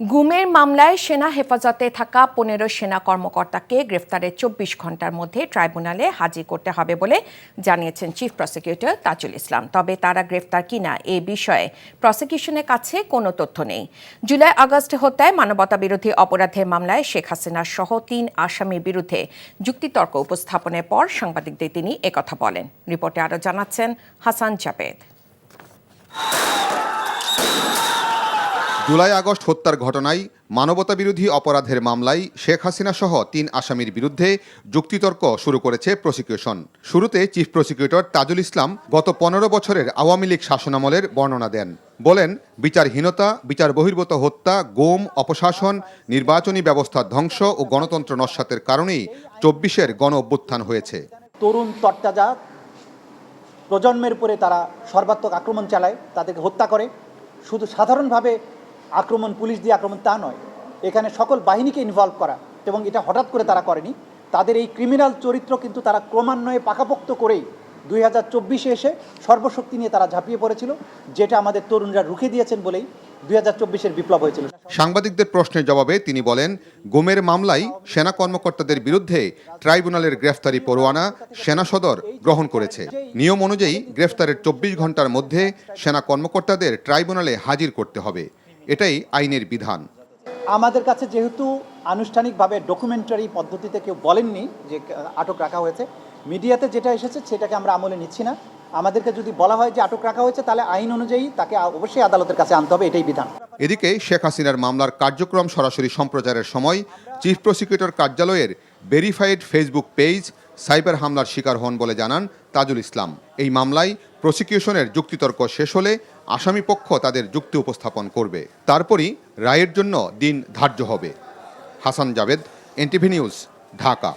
গুমের মামলায় সেনা হেফাজতে থাকা পনেরো সেনা কর্মকর্তাকে গ্রেফতারের চব্বিশ ঘণ্টার মধ্যে ট্রাইব্যুনালে হাজির করতে হবে বলে জানিয়েছেন চিফ প্রসিকিউটর তাজুল ইসলাম। তবে তারা গ্রেফতার কিনা এ বিষয়ে প্রসিকিউশনের কাছে কোনো তথ্য নেই। জুলাই আগস্ট হত্যায় মানবতা বিরোধী অপরাধের মামলায় শেখ হাসিনা সহ তিন আসামির বিরুদ্ধে যুক্তিতর্ক উপস্থাপনের পর সাংবাদিকদের তিনি একথা বলেন। রিপোর্টে আরও জানাচ্ছেন হাসান জাবেদ জুলাই আগস্ট হত্যার ঘটনায় মানবতাবিরোধী অপরাধের মামলায় শেখ হাসিনা সহ তিন আসামির বিরুদ্ধে যুক্তিতর্ক শুরু করেছে প্রসিকিউশন। শুরুতে চিফ প্রসিকিউটর তাজুল ইসলাম গত পনেরো বছরের আওয়ামী লীগ শাসনামলের বর্ণনা দেন। বলেন, বিচারহীনতা বিচার বহির্ভূত হত্যা, গোম, অপশাসন, নির্বাচনী ব্যবস্থার ধ্বংস ও গণতন্ত্র নস্যাতের কারণেই চব্বিশের গণ অভ্যুত্থান হয়েছে। তরুণ তরতাজা প্রজন্মের উপরে তারা সর্বাত্মক আক্রমণ চালায়, তাদেরকে হত্যা করে। শুধু সাধারণভাবে আক্রমণ পুলিশ দিয়ে আক্রমণ তা নয়। এখানে সকল বাহিনীকে ইনভলভ করা এবং এটা হঠাৎ করে তারা করেনি। তাদের এই ক্রিমিনাল চরিত্র কিন্তু তারা ক্রমান্বয়ে পাকাপোক্ত করেই দুই হাজার চব্বিশে এসে সর্বশক্তি নিয়ে তারা ঝাঁপিয়ে পড়েছিল, যেটা আমাদের তরুণরা রুখে দিয়েছেন বলেই দুই হাজার চব্বিশের বিপ্লব হয়েছিল। সাংবাদিকদের প্রশ্নের জবাবে তিনি বলেন, গুমের মামলায় সেনা কর্মকর্তাদের বিরুদ্ধে ট্রাইব্যুনালের গ্রেফতারি পরোয়ানা সেনা সদর গ্রহণ করেছে। নিয়ম অনুযায়ী গ্রেফতারের চব্বিশ ঘণ্টার মধ্যে সেনা কর্মকর্তাদের ট্রাইব্যুনালে হাজির করতে হবে। এটাই আইনের বিধান। আমাদের কাছে যেহেতু আনুষ্ঠানিকভাবে ডকুমেন্টারি পদ্ধতিতে কেউ বলেননি যে আটক রাখা হয়েছে মিডিয়াতে যেটা এসেছে সেটাকে আমরা আমলে নিচ্ছি না। আমাদেরকে যদি বলা হয় যে আটক রাখা হয়েছে তাহলে আইন অনুযায়ী তাকে অবশ্যই আদালতের কাছে আনতে হবে এটাই বিধান। এদিকে শেখ হাসিনার মামলার কার্যক্রম সরাসরি সম্প্রচারের সময় চিফ প্রসিকিউটর কার্যালয়ের ভেরিফাইড ফেসবুক পেজ সাইবার হামলার শিকার হন বলে জানান তাজুল ইসলাম। এই মামলায় প্রসিকিউশনের যুক্তিতর্ক শেষ হলে আসামি পক্ষ তাদের যুক্তি উপস্থাপন করবে। তারপরই রায়ের জন্য দিন ধার্য হবে। Hasan Javed, NTV news, Dhaka.